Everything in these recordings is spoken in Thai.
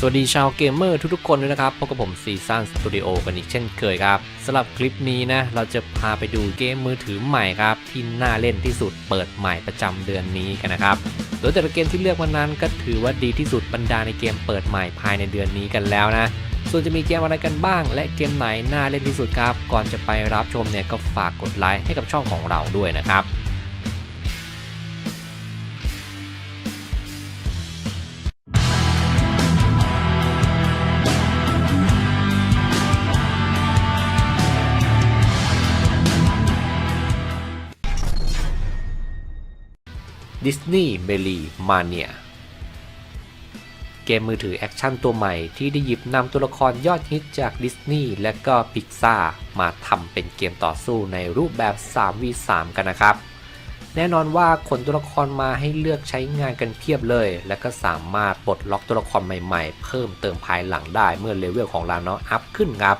สวัสดีชาวเกมเมอร์ทุกๆคนด้วยนะครับพบกับผมซีซันสตูดิโอกันอีกเช่นเคยครับสำหรับคลิปนี้นะ เราจะพาไปดูเกมมือถือใหม่ครับ ที่น่าเล่นที่สุดเปิดใหม่ประจำเดือนนี้กันนะครับ โดยแต่ละเกมที่เลือกมานั้นก็ถือว่าดีที่สุดบรรดาในเกมเปิดใหม่ภายในเดือนนี้กันแล้วนะ ส่วนจะมีเกมอะไรกันบ้าง และเกมไหนน่าเล่นที่สุดครับ ก่อนจะไปรับชมเนี่ยก็ฝากกดไลค์ให้กับช่องของเราด้วยนะครับ Disney m e l y Mania เกมมือถือแอคชั่นตัวใหม่ที่ได้หยิบนำตัวละครยอดฮิตจากดิสนีย์และก็พิกซามาทำเป็นเกมต่อสู้ในรูปแบบ 3v3 กันนะครับ แน่นอนว่าขนตัวละครมาให้เลือกใช้งานกันเพียบเลย และก็สามารถปลดล็อกตัวละครใหม่ๆ เพิ่มเติมภายหลังได้เมื่อเลเวลของเราเนาะอัพขึ้นครับ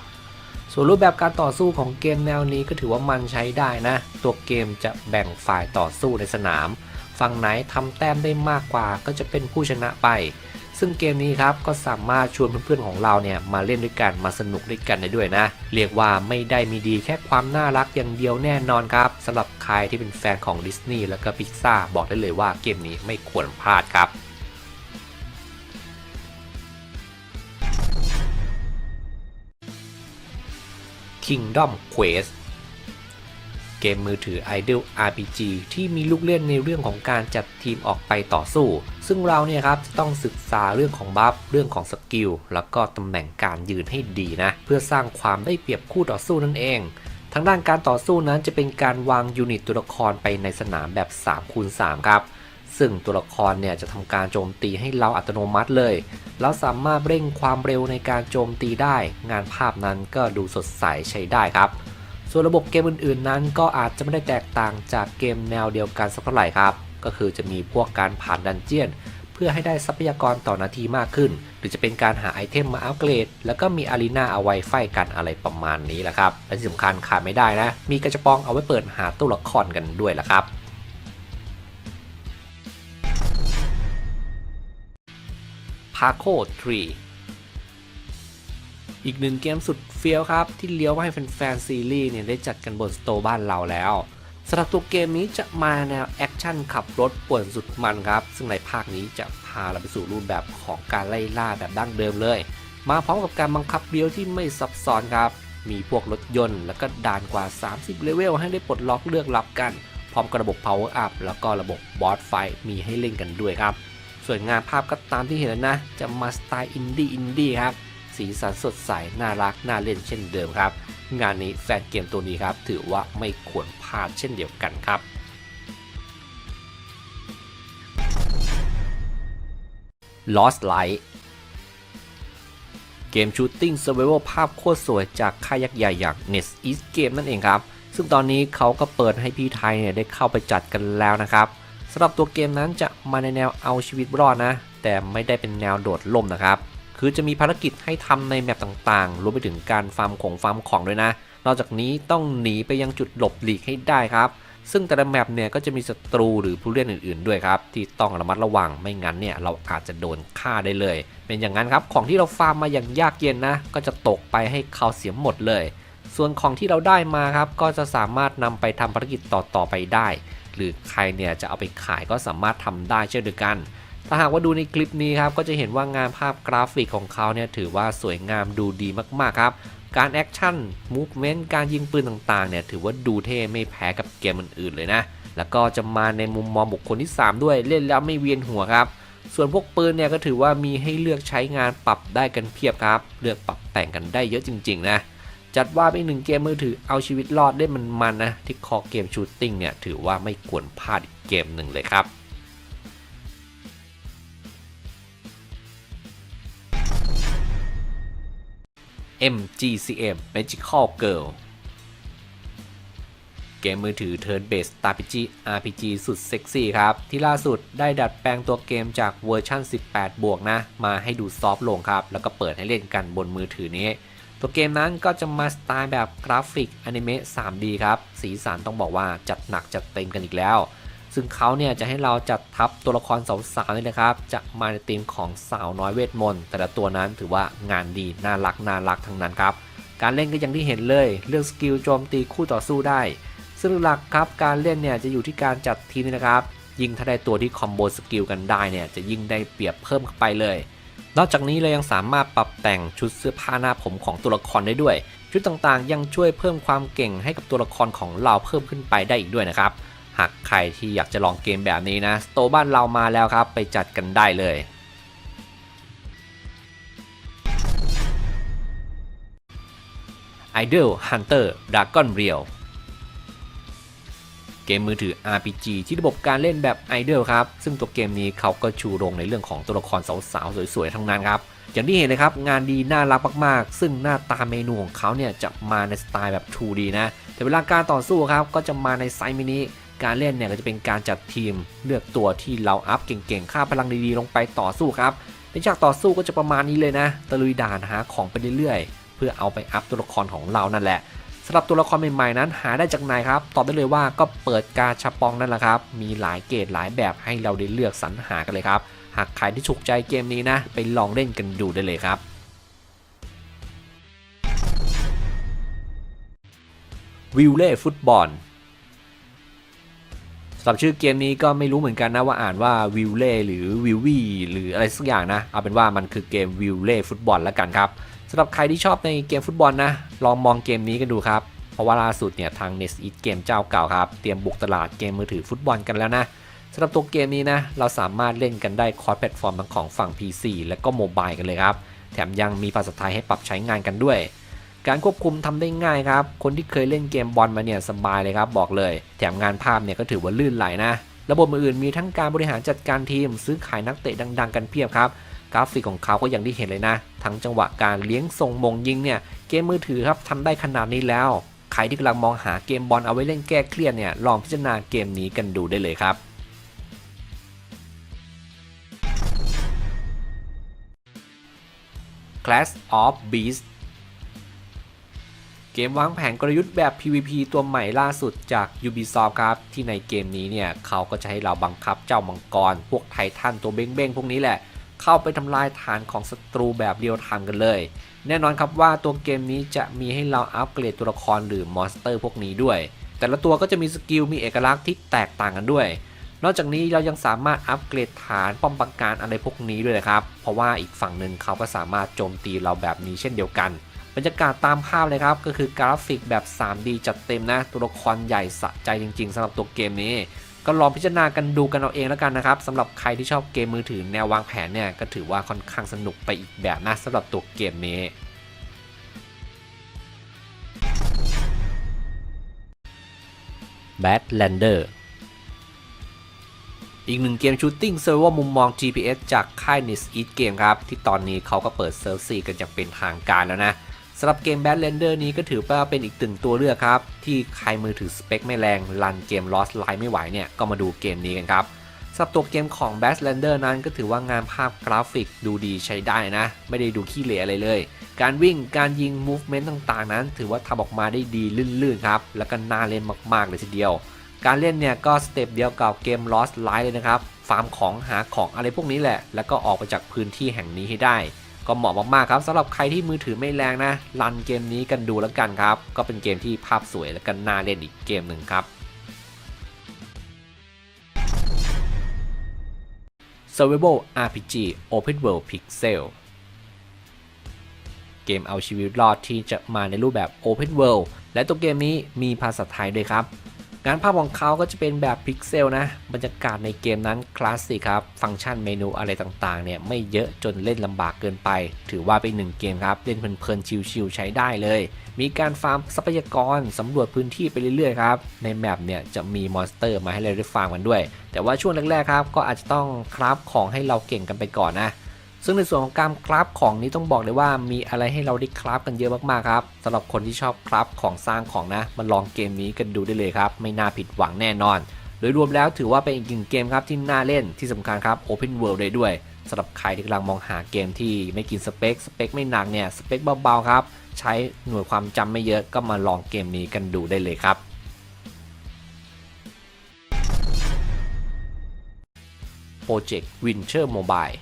ส่วนรูปแบบการต่อสู้ของเกมแนวนี้ก็ถือว่ามันใช้ได้นะ ตัวเกมจะแบ่งฝ่ายต่อสู้ในสนาม ฝั่งไหนทำแต้มได้มากกว่าก็จะเป็นผู้ชนะไป ซึ่งเกมนี้ครับก็สามารถชวนเพื่อนๆของเราเนี่ยมาเล่นด้วยกันมาสนุกด้วยกันได้ด้วยนะ เรียกว่าไม่ได้มีดีแค่ความน่ารักอย่างเดียวแน่นอนครับสำหรับใครที่เป็นแฟนของดิสนีย์แล้วก็พิกซ่าบอกได้เลยว่าเกมนี้ไม่ควรพลาดครับ Kingdom Quest เกมมือถือ Idle RPG ที่มีลูกเล่นในเรื่องของการจัดทีมออกไปต่อสู้ ซึ่งเราเนี่ยครับจะต้องศึกษาเรื่องของบัฟเรื่องของสกิลแล้วก็ตำแหน่งการยืนให้ดีนะ เพื่อสร้างความได้เปรียบคู่ต่อสู้นั่นเองทางด้านการต่อสู้นั้นจะเป็นการวางยูนิตตัวละครไปในสนามแบบ3คูณ3ครับ ซึ่งตัวละครเนี่ยจะทำการโจมตีให้เราอัตโนมัติเลยแล้วสามารถเร่งความเร็วในการโจมตีได้ งานภาพนั้นก็ดูสดใสใช้ได้ครับ ส่วนระบบเกมอื่นๆนั้นก็อาจจะไม่ได้แตกต่างจากเกมแนวเดียวกันสักเท่าไหร่ครับ ก็คือจะมีพวกการผ่านดันเจียน เพื่อให้ได้ทรัพยากรต่อนาทีมากขึ้น หรือจะเป็นการหาไอเทมมาอัปเกรด แล้วก็มีอารีนาเอาไว้ไฟกันอะไรประมาณนี้แหละครับ และที่สำคัญขาดไม่ได้นะ มีกระจปองเอาไว้เปิดหาตัวละครกันด้วยละครับพาโคทรีอีกหนึ่งเกมสุด เฟี้ยวครับ ที่เลี้ยวมาให้แฟนๆซีรีส์เนี่ยได้จัดกันบนสโตบ้านเราแล้วสำหรับตัวเกมนี้จะมาแนวแอคชั่นขับรถป่วนสุดมันครับ ซึ่งในภาคนี้จะพาเราไปสู่รูปแบบของการไล่ล่าแบบดั้งเดิมเลย มาพร้อมกับการบังคับเลี้ยวที่ไม่ซับซ้อนครับ มีพวกรถยนต์ แล้วก็ด่านกว่า 30 เลเวลให้ได้ปลดล็อกเลือกรับกัน พร้อมกับระบบ Power Up แล้วก็ระบบบอสไฟมีให้เล่นกันด้วยครับ ส่วนงานภาพก็ตามที่เห็นนะ จะมาสไตล์อินดี้อินดี้ครับ สีสันสดใสน่ารักน่าเล่นเช่นเดิมครับ งานนี้แฟนเกมตัวนี้ครับ ถือว่าไม่ควรพลาดเช่นเดียวกันครับ Lost Light เกมชูตติ้ง Survival ภาพโคตรสวยจากค่ายยักษ์ใหญ่อย่าง NES East Game นั่นเองครับ ซึ่งตอนนี้เขาก็เปิดให้พี่ไทยเนี่ยได้เข้าไปจัดกันแล้วนะครับสำหรับตัวเกมนั้นจะมาในแนวเอาชีวิตรอดนะ แต่ไม่ได้เป็นแนวโดดล่มนะครับ คือจะมีภารกิจให้ทำในแมปต่างๆ รวมไปถึงการฟาร์มของฟาร์มของด้วยนะ นอกจากนี้ต้องหนีไปยังจุดหลบหลีกให้ได้ครับ ซึ่งแต่ละแมปเนี่ยก็จะมีศัตรูหรือผู้เล่นอื่นๆด้วยครับ ที่ต้องระมัดระวังไม่งั้นเนี่ยเราอาจจะโดนฆ่าได้เลย เป็นอย่างนั้นครับของที่เราฟาร์มมาอย่างยากเย็นนะ ก็จะตกไปให้เขาเสียหมดเลย ส่วนของที่เราได้มาครับก็จะสามารถนำไปทำภารกิจต่อๆไปได้ หรือใครเนี่ยจะเอาไปขายก็สามารถทำได้เช่นเดียวกัน ถ้าหากว่าดูในคลิปนี้ครับก็จะเห็นว่างานภาพกราฟิกของเขาเนี่ยถือว่าสวยงามดูดีมากๆครับ การแอคชั่นมูฟเมนต์การยิงปืนต่างๆเนี่ยถือว่าดูเท่ไม่แพ้กับเกมอื่นๆเลยนะ แล้วก็จะมาในมุมมองบุคคลที่ 3 ด้วยเล่นแล้วไม่เวียนหัวครับส่วนพวกปืนเนี่ยก็ถือว่ามีให้เลือกใช้งานปรับได้กันเพียบครับ เลือกปรับแต่งกันได้เยอะจริง ๆ นะ จัดว่าเป็นหนึ่งเกมมือถือเอาชีวิตรอดได้มันๆนะที่คอเกมชูตติ้งเนี่ยถือว่าไม่ควรพลาดอีกเกมหนึ่งเลยครับ MGCM Magical Girl เกมมือถือ Turn Based RPG RPG สุดเซ็กซี่ครับ ที่ล่าสุดได้ดัดแปลงตัวเกมจากเวอร์ชัน18 บวกนะ มาให้ดูซอฟต์ลงครับ แล้วก็เปิดให้เล่นกันบนมือถือนี้ ตัวเกมนั้นก็จะมาสไตล์แบบกราฟิกอนิเมะ 3D ครับ สีสันต้องบอกว่าจัดหนักจัดเต็มกันอีกแล้ว ซึ่งเขาเนี่ยจะให้เราจัดทัพตัวละครสาวๆนี่นะครับ จะมาในธีมของสาวน้อยเวทมนต์ แต่ละตัวนั้นถือว่างานดีน่ารักน่ารักทั้งนั้นครับ การเล่นก็อย่างที่เห็นเลยเรื่องสกิลโจมตีคู่ต่อสู้ได้ ซึ่งหลักครับการเล่นเนี่ยจะอยู่ที่การจัดทีมนี่นะครับ ยิ่งถ้าได้ตัวที่คอมโบสกิลกันได้เนี่ยจะยิ่งได้เปรียบเพิ่มเข้าไปเลยนอกจากนี้เรายังสามารถปรับแต่งชุดเสื้อผ้าหน้าผมของตัวละครได้ด้วย ชุดต่างๆ ยังช่วยเพิ่มความเก่งให้กับตัวละครของเราเพิ่มขึ้นไปได้อีกด้วยนะครับ หากใครที่อยากจะลองเกมแบบนี้นะสโตบ้านเรามาแล้วครับ ไปจัดกันได้เลย Idol Hunter Dragon Real เกมมือถือ RPG ที่ระบบการเล่นแบบ Idol ครับ ซึ่งตัวเกมนี้เขาก็ชูโรงในเรื่องของตัวละครสาวๆ สวยๆ ทั้งนั้นครับ อย่างที่เห็นเลยครับ งานดีน่ารักมากๆ ซึ่งหน้าตาเมนูของเขาเนี่ยจะมาในสไตล์แบบ 2D นะ แต่เวลาการต่อสู้ครับ ก็จะมาในไซส์มินิ การเล่นเนี่ยก็จะเป็นการจัดทีมเลือกตัวที่เราอัพเก่งๆ ค่าพลังดีๆ ลงไปต่อสู้ครับ ในฉากต่อสู้ก็จะประมาณนี้เลยนะ ตะลุยด่านหาของไปเรื่อยๆ เพื่อเอาไปอัพตัวละครของเรานั่นแหละสำหรับตัวละครใหม่ๆนั้นหาได้จากไหนครับ ตอบได้เลยว่าก็เปิดกาชาปองนั่นแหละครับ มีหลายเกรดหลายแบบให้เราได้เลือกสรรหากันเลยครับ หากใครที่ถูกใจเกมนี้นะ ไปลองเล่นกันดูได้เลยครับวิลเล่ฟุตบอล สำหรับชื่อเกมนี้ก็ไม่รู้เหมือนกันนะว่าอ่านว่าวิลเล่หรือวิลวี่หรืออะไรสักอย่างนะ เอาเป็นว่ามันคือเกมวิลเล่ฟุตบอลแล้วกันครับสำหรับใครที่ชอบในเกมฟุตบอลนะ ลองมองเกมนี้กันดูครับ เพราะว่าล่าสุดเนี่ยทาง n e s t เกมเจ้าเก่าครับ เตรียมบุกตลาดเกมมือถือฟุตบอลกันแล้วนะสำหรับตัวเกมนี้นะ เราสามารถเล่นกันได้คอร์สแพลตฟอร์มทั้งของฝั่ง PC และก็โมบายกันเลยครับ แถมยังมีภาษาไทยให้ปรับใช้งานกันด้วย การควบคุมทำได้ง่ายครับ คนที่เคยเล่นเกมบอลมาเนี่ยสบายเลยครับบอกเลย แถมงานภาพเนี่ยก็ถือว่าลื่นไหลนะ ระบบอื่นๆมีทั้งการบริหารจัดการทีม ซื้อขายนักเตะดัง ๆ กันเพียบครับกราฟิกของเขาก็อย่างที่เห็นเลยนะ ทั้งจังหวะการเลี้ยงส่งมงยิงเนี่ยเกมมือถือครับทำได้ขนาดนี้แล้ว ใครที่กำลังมองหาเกมบอลเอาไว้เล่นแก้เครียดเนี่ยลองพิจารณาเกมนี้กันดูได้เลยครับ Clash of Beasts เกมวางแผนกลยุทธ์แบบ PVP ตัวใหม่ล่าสุดจาก Ubisoft ครับ ที่ในเกมนี้เนี่ยเขาก็จะให้เราบังคับเจ้ามังกร พวกไททันตัวเบ้งๆ พวกนี้แหละ เข้าไปทำลายฐานของศัตรูแบบเรียลไทม์กันเลย แน่นอนครับว่าตัวเกมนี้จะมีให้เราอัปเกรดตัวละครหรือมอนสเตอร์พวกนี้ด้วย แต่ละตัวก็จะมีสกิลมีเอกลักษณ์ที่แตกต่างกันด้วย นอกจากนี้เรายังสามารถอัปเกรดฐานป้อมปราการอะไรพวกนี้ด้วยนะครับเพราะว่าอีกฝั่งหนึ่งเขาก็สามารถโจมตีเราแบบนี้เช่นเดียวกัน บรรยากาศตามภาพเลยครับ ก็คือกราฟิกแบบ 3D จัดเต็มนะ ตัวละครใหญ่สะใจจริงๆสำหรับตัวเกมนี้ ก็ลองพิจารณากันดูกันเอาเองแล้วกันนะครับสำหรับใครที่ชอบเกมมือถือแนววางแผนเนี่ยก็ถือว่าค่อนข้างสนุกไปอีกแบบนะสำหรับตัวเกมนี้ Badlander อีกหนึ่งเกมชูตติ้งเซิร์ฟเวอร์มุมมอง GPS จากค่าย n e s Eat Game ครับ ที่ตอนนี้เขาก็เปิดเซิร์ฟซีกันอย่างเป็นทางการแล้วนะ สำหรับเกม Badlander นี้ก็ถือว่าเป็นอีกตึงตัวเลือกครับ ที่ใครมือถือสเปคไม่แรงรันเกม Lost Light ไม่ไหวเนี่ยก็มาดูเกมนี้กันครับสำหรับตัวเกมของ Badlander นั้นก็ถือว่างานภาพกราฟิกดูดีใช้ได้นะ ไม่ได้ดูขี้เหร่อะไรเลย การวิ่งการยิง movement ต่างๆ นั้น ถือว่าทำออกมาได้ดีลื่นๆครับแล้วก็น่าเล่นมากๆเลยทีเดียว การเล่นเนี่ยก็สเต็ปเดียวกับเกม Lost Light เลยนะครับฟาร์มของหาของอะไรพวกนี้แหละ แล้วก็ออกไปจากพื้นที่แห่งนี้ให้ได้ ก็เหมาะมากๆครับสำหรับใครที่มือถือไม่แรงนะรันเกมนี้กันดูแล้วกันครับ ก็เป็นเกมที่ภาพสวยและก็น่าเล่นอีกเกมหนึ่งครับ Survival RPG Open World Pixel เกมเอาชีวิตรอดที่จะมาในรูปแบบ Open World และตัวเกมนี้มีภาษาไทยด้วยครับ งานภาพของเขาก็จะเป็นแบบพิกเซลนะ บรรยากาศในเกมนั้นคลาสสิกครับ ฟังก์ชันเมนูอะไรต่างๆเนี่ยไม่เยอะจนเล่นลำบากเกินไป ถือว่าเป็นหนึ่งเกมครับ เล่นเพลินๆชิลๆใช้ได้เลย มีการฟาร์มทรัพยากรสำรวจพื้นที่ไปเรื่อยๆครับ ในแมปเนี่ยจะมีมอนสเตอร์มาให้เราได้ฟาร์มกันด้วย แต่ว่าช่วงแรกๆครับก็อาจจะต้องคราฟของให้เราเก่งกันไปก่อนนะ ซึ่งในส่วนของการคราฟของนี้ต้องบอกเลยว่ามีอะไรให้เราได้คราฟกันเยอะมากๆครับสำหรับคนที่ชอบคราฟของสร้างของนะมาลองเกมนี้กันดูได้เลยครับ ไม่น่าผิดหวังแน่นอน โดยรวมแล้วถือว่าเป็นอีกหนึ่งเกมครับที่น่าเล่นที่สำคัญครับ Open World เลยด้วยสำหรับใครที่กำลังมองหาเกมที่ไม่กินสเปคสเปคไม่หนักเนี่ยสเปคเบาๆครับใช้หน่วยความจำไม่เยอะก็มาลองเกมนี้กันดูได้เลยครับ Project Winter Mobile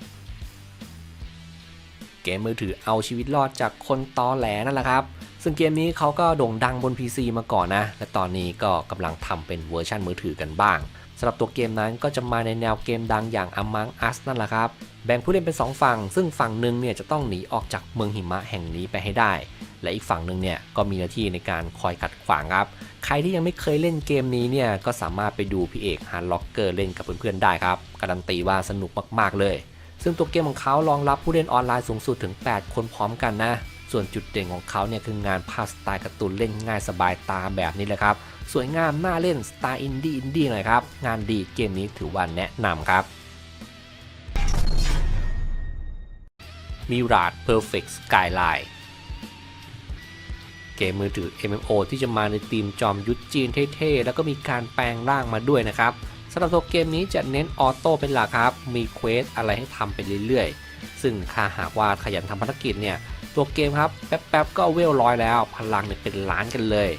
เกมมือถือเอาชีวิตรอดจากคนตอแหลนั่นแหละครับ ซึ่งเกมนี้เขาก็โด่งดังบน PC มาก่อนนะ และตอนนี้ก็กำลังทำเป็นเวอร์ชันมือถือกันบ้างสำหรับตัวเกมนั้นก็จะมาในแนวเกมดังอย่าง Among Us นั่นแหละครับ แบ่งผู้เล่นเป็น 2 ฝั่ง ซึ่งฝั่งหนึ่งเนี่ยจะต้องหนีออกจากเมืองหิมะแห่งนี้ไปให้ได้ และอีกฝั่งหนึ่งเนี่ยก็มีหน้าที่ในการคอยขัดขวางครับ ใครที่ยังไม่เคยเล่นเกมนี้เนี่ยก็สามารถไปดูพี่เอกฮาร์ล็อกเกอร์เล่นกับเพื่อนๆได้ครับ การันตีว่าสนุกมากๆเลย ซึ่งตัวเกมของเขารองรับผู้เล่นออนไลน์สูงสุดถึง 8 คนพร้อมกันนะ ส่วนจุดเด่นของเขาเนี่ยคืองานภาพสไตล์การ์ตูนเล่นง่ายสบายตาแบบนี้เลยครับ สวยงามน่าเล่นสไตล์อินดี้อินดี้หน่อยครับ งานดีเกมนี้ถือว่าแนะนำครับ Mirage Perfect Skyline เกมมือถือ MMO ที่จะมาในธีมจอมยุทธจีนเท่ๆ แล้วก็มีการแปลงร่างมาด้วยนะครับ สำหรับตัวเกมนี้จะเน้นออโต้เป็นหลักครับ มีเควสอะไรให้ทำไปเรื่อยๆ ซึ่งถ้าหากว่าขยันทำภารกิจเนี่ย ตัวเกมครับแป๊บๆก็เวลร้อยแล้ว พลังเนี่ยเป็นล้านกันเลย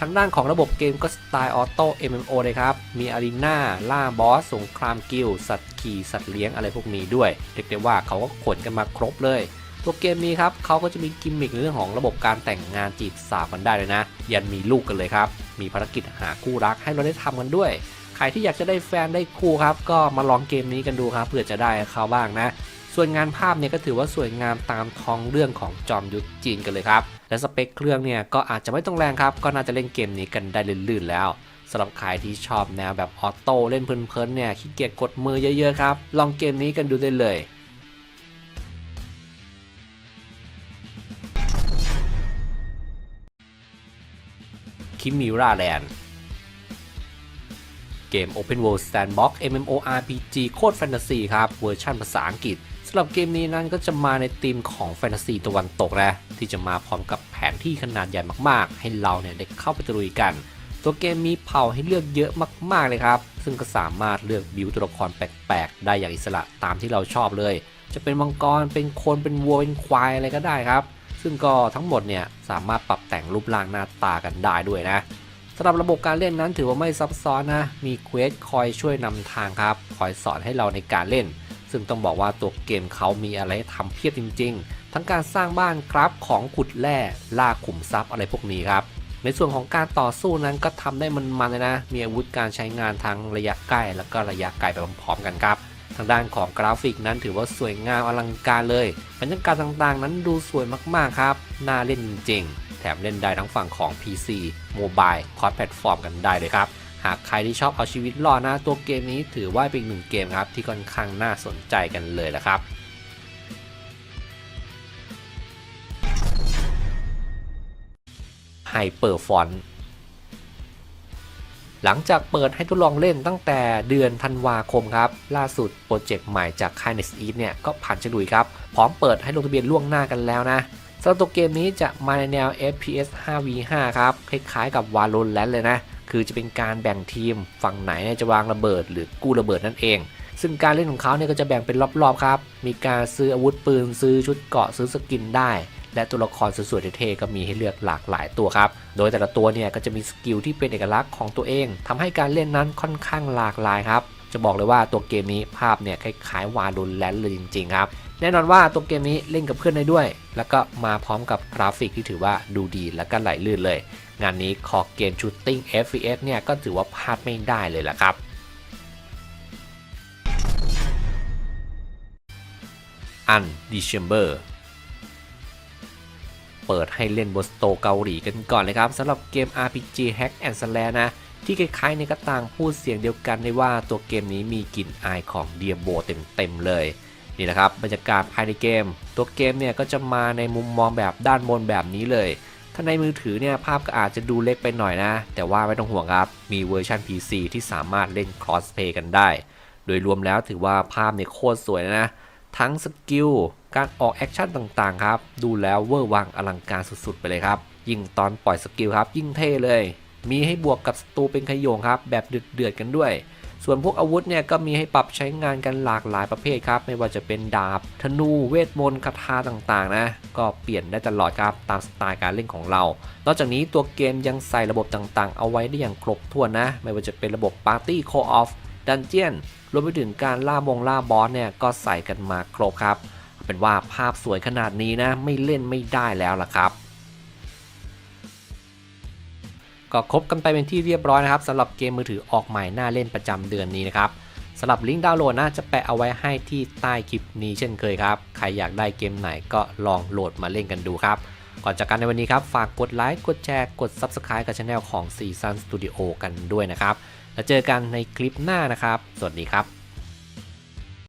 ทางด้านของระบบเกมก็สไตล์ออโต้ MMO เลยครับ มีอารีนาล่าบอส สงครามกิลสัตว์ขี่สัตว์เลี้ยงอะไรพวกนี้ด้วย เรียกได้ว่าเขาก็ขนกันมาครบเลยตัวเกมนี้ครับเขาก็จะมีกิมมิคในเรื่องของระบบการแต่งงานจีบสาวกันได้เลยนะ ยันมีลูกกันเลยครับ มีภารกิจหาคู่รักให้เราได้ทำกันด้วย ใครที่อยากจะได้แฟนได้คู่ครับ ก็มาลองเกมนี้กันดูครับเพื่อจะได้เขาบ้างนะ ส่วนงานภาพเนี่ยก็ถือว่าสวยงามตามท้องเรื่องของจอมยุทธจีนกันเลยครับ และสเปคเครื่องเนี่ยก็อาจจะไม่ต้องแรงครับ ก็น่าจะเล่นเกมนี้กันได้ลื่นๆแล้วสำหรับใครที่ชอบแนวแบบออโต้เล่นเพลินๆเนี่ยขี้เกียจกดมือเยอะๆครับลองเกมนี้กันดูได้เลยคิมิราแลนด์ เกม Open World Sandbox MMORPG โคตรแฟนตาซีครับ เวอร์ชันภาษาอังกฤษสำหรับเกมนี้นั้นก็จะมาในธีมของแฟนตาซีตะวันตกนะที่จะมาพร้อมกับแผนที่ขนาดใหญ่มากๆ ให้เราเนี่ยได้เข้าไปตะลุยกัน ตัวเกมมีเผ่าให้เลือกเยอะมากๆเลยครับ ซึ่งก็สามารถเลือกบิวตัวละครแปลกๆ ได้อย่างอิสระตามที่เราชอบเลย จะเป็นมังกรเป็นคนเป็นวัวเป็นควายอะไรก็ได้ครับ ซึ่งก็ทั้งหมดเนี่ยสามารถปรับแต่งรูปร่างหน้าตากันได้ด้วยนะ สำหรับระบบการเล่นนั้นถือว่าไม่ซับซ้อนนะ มีเควสคอยช่วยนำทางครับ คอยสอนให้เราในการเล่น ซึ่งต้องบอกว่าตัวเกมเขามีอะไรให้ทำเพียบจริง ๆ ทั้งการสร้างบ้านครับของขุดแร่ล่าขุมทรัพย์อะไรพวกนี้ครับ ในส่วนของการต่อสู้นั้นก็ทำได้มันๆเลยนะ มีอาวุธการใช้งานทั้งระยะใกล้ แล้วก็ระยะไกลไปพร้อมๆกันครับ ทางด้านของกราฟิกนั้นถือว่าสวยงามอลังการเลยบรรยากาศต่างๆ นั้นดูสวยมากๆครับ น่าเล่นจริงๆ ถมเล่นได้ทั้งฝั่งของ PC Mobile คอร์สแพลตฟอร์มกันได้เลยครับ หากใครที่ชอบเอาชีวิตรอดนะตัวเกมนี้ถือว่าเป็นหนึ่งเกมครับที่ค่อนข้างน่าสนใจกันเลยละครับไฮเปอร์ฟอนหลังจากเปิดให้ทดลองเล่นตั้งแต่เดือนธันวาคมครับ ล่าสุดโปรเจกต์ใหม่จากค่าย n e x t e a t เนี่ยก็ผ่านฉลุยครับ พร้อมเปิดให้ลงทะเบียนล่วงหน้ากันแล้วนะ สำหรับตัวเกมนี้จะมาในแนว FPS 5v5 ครับ คล้ายๆกับ Valorant เลยนะ คือจะเป็นการแบ่งทีมฝั่งไหนจะวางระเบิด หรือกู้ระเบิดนั่นเอง ซึ่งการเล่นของเขาเนี่ยก็จะแบ่งเป็นรอบๆครับ มีการซื้ออาวุธปืนซื้อชุดเกราะซื้อสกินได้ และตัวละครสวยๆเท่ๆก็มีให้เลือกหลากหลายตัวครับ โดยแต่ละตัวเนี่ยก็จะมีสกิลที่เป็นเอกลักษณ์ของตัวเองทำให้การเล่นนั้นค่อนข้างหลากหลายครับ จะบอกเลยว่าตัวเกมนี้ภาพเนี่ยคล้ายๆวาโดนแลนเลยจริงๆครับ แน่นอนว่าตัวเกมนี้เล่นกับเพื่อนได้ด้วย แล้วก็มาพร้อมกับกราฟิกที่ถือว่าดูดีและก็ไหลลื่นเลย งานนี้คอเกมชูตติ้ง FPS เนี่ยก็ถือว่าพลาดไม่ได้เลยละครับอันดิเชมเบอร์เปิดให้เล่นบนสโตเกาหลีกันก่อนเลยครับสำหรับเกม RPG Hack and Slash นะที่คล้ายๆในก็ต่างพูดเสียงเดียวกันได้ว่าตัวเกมนี้มีกลิ่นอายของเดียโบเต็มๆเลย นี่นะครับบรรยากาศภายในเกม ตัวเกมเนี่ยก็จะมาในมุมมองแบบด้านบนแบบนี้เลย ถ้าในมือถือเนี่ยภาพก็อาจจะดูเล็กไปหน่อยนะ แต่ว่าไม่ต้องห่วงครับ มีเวอร์ชัน PC ที่สามารถเล่น Crossplay กันได้ โดยรวมแล้วถือว่าภาพเนี่ยโคตรสวยนะ ทั้งสกิล การออกแอคชั่นต่างๆครับ ดูแล้วเวอร์วังอลังการสุดๆ ไปเลยครับ ยิ่งตอนปล่อยสกิลครับ ยิ่งเท่เลย มีให้บวกกับศัตรูเป็นขโยงครับ แบบเดือดๆกันด้วย ส่วนพวกอาวุธเนี่ยก็มีให้ปรับใช้งานกันหลากหลายประเภทครับ ไม่ว่าจะเป็นดาบ ธนู เวทมนต์ คาถาต่างๆ นะ ก็เปลี่ยนได้ตลอดครับ ตามสไตล์การเล่นของเรา นอกจากนี้ตัวเกมยังใส่ระบบต่างๆ เอาไว้ได้อย่างครบถ้วนนะ ไม่ว่าจะเป็นระบบ Party Co-op ดันเจียน รวมไปถึงการล่ามงล่าบอสเนี่ย ก็ใส่กันมาครบครับ เป็นว่าภาพสวยขนาดนี้นะ ไม่เล่นไม่ได้แล้วล่ะครับ ก็ครบกันไปเป็นที่เรียบร้อยนะครับสำหรับเกมมือถือออกใหม่หน่าเล่นประจำเดือนนี้นะครับสำหรับลิงก์ดาวน์โหลดนะจะแปะเอาไว้ให้ที่ใต้คลิปนี้เช่นเคยครับใครอยากได้เกมไหนก็ลองโหลดมาเล่นกันดูครับก่อนจากกันในวันนี้ครับ ฝากกดไลค์กดแชร์กด Subscribe กับช anel ของ Season Studio กันด้วยนะครับ แล้วเจอกันในคลิปหน้านะครับ สวัสดีครับ